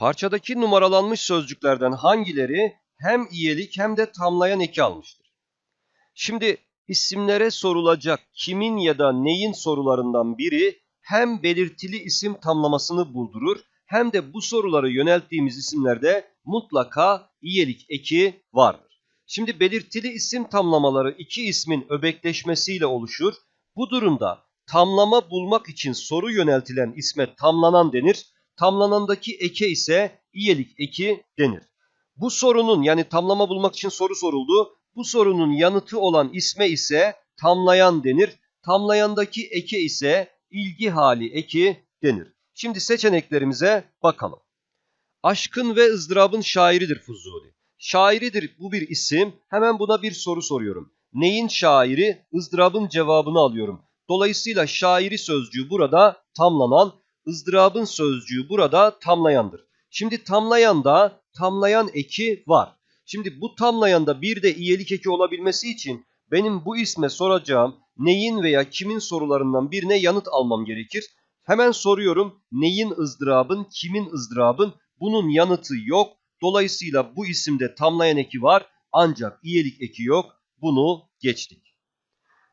Parçadaki numaralanmış sözcüklerden hangileri hem iyelik hem de tamlayan eki almıştır? Şimdi isimlere sorulacak kimin ya da neyin sorularından biri hem belirtili isim tamlamasını buldurur hem de bu soruları yönelttiğimiz isimlerde mutlaka iyelik eki vardır. Şimdi belirtili isim tamlamaları iki ismin öbekleşmesiyle oluşur. Bu durumda tamlama bulmak için soru yöneltilen isme tamlanan denir. Tamlanandaki eke ise iyelik eki denir. Bu sorunun yani tamlama bulmak için soru soruldu. Bu sorunun yanıtı olan isme ise tamlayan denir. Tamlayandaki eke ise ilgi hali eki denir. Şimdi seçeneklerimize bakalım. Aşkın ve ızdırabın şairidir Fuzuli. Şairidir bu bir isim. Hemen buna bir soru soruyorum. Neyin şairi? ızdırabın cevabını alıyorum. Dolayısıyla şairi sözcüğü burada tamlanan, ızdırabın sözcüğü burada tamlayandır. Şimdi tamlayanda tamlayan eki var. Şimdi bu tamlayanda bir de iyelik eki olabilmesi için benim bu isme soracağım neyin veya kimin sorularından birine yanıt almam gerekir. Hemen soruyorum neyin ızdırabın, kimin ızdırabın? Bunun yanıtı yok. Dolayısıyla bu isimde tamlayan eki var ancak iyelik eki yok. Bunu geçtik.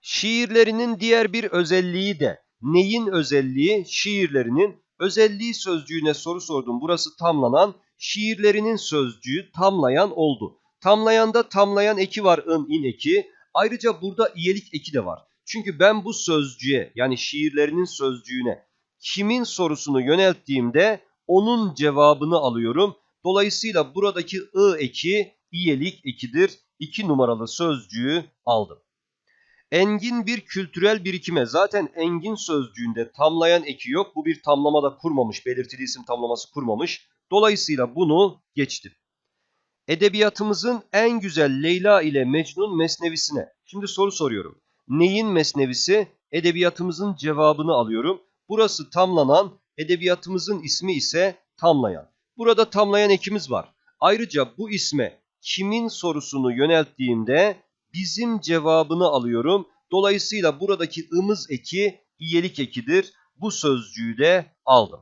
Şiirlerinin diğer bir özelliği de neyin özelliği? Şiirlerinin özelliği sözcüğüne soru sordum. Burası tamlanan şiirlerinin sözcüğü tamlayan oldu. Tamlayanda tamlayan eki var ın in eki. Ayrıca burada iyelik eki de var. Çünkü ben bu sözcüğe yani şiirlerinin sözcüğüne kimin sorusunu yönelttiğimde onun cevabını alıyorum. Dolayısıyla buradaki ı eki iyelik ekidir. 2 numaralı sözcüğü aldım. Engin bir kültürel birikime zaten engin sözcüğünde tamlayan eki yok. Bu bir tamlama da kurmamış, belirtili isim tamlaması kurmamış. Dolayısıyla bunu geçtim. Edebiyatımızın en güzel Leyla ile Mecnun mesnevisine. Şimdi soru soruyorum. Neyin mesnevisi? Edebiyatımızın cevabını alıyorum. Burası tamlanan, edebiyatımızın ismi ise tamlayan. Burada tamlayan ekimiz var. Ayrıca bu isme kimin sorusunu yönelttiğimde bizim cevabını alıyorum. Dolayısıyla buradaki ımız eki iyelik ekidir. Bu sözcüğü de aldım.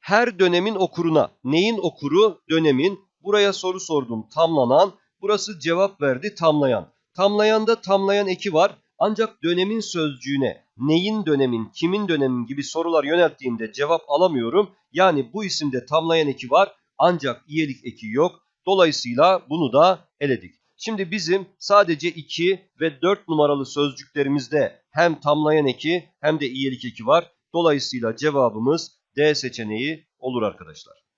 Her dönemin okuruna. Neyin okuru? Dönemin. Buraya soru sordum. Tamlanan. Burası cevap verdi. Tamlayan. Tamlayanda tamlayan eki var. Ancak dönemin sözcüğüne neyin dönemin, kimin dönemin gibi sorular yönelttiğimde cevap alamıyorum. Yani bu isimde tamlayan eki var ancak iyelik eki yok. Dolayısıyla bunu da eledik. Şimdi bizim sadece 2 ve 4 numaralı sözcüklerimizde hem tamlayan eki hem de iyelik eki var. Dolayısıyla cevabımız D seçeneği olur arkadaşlar.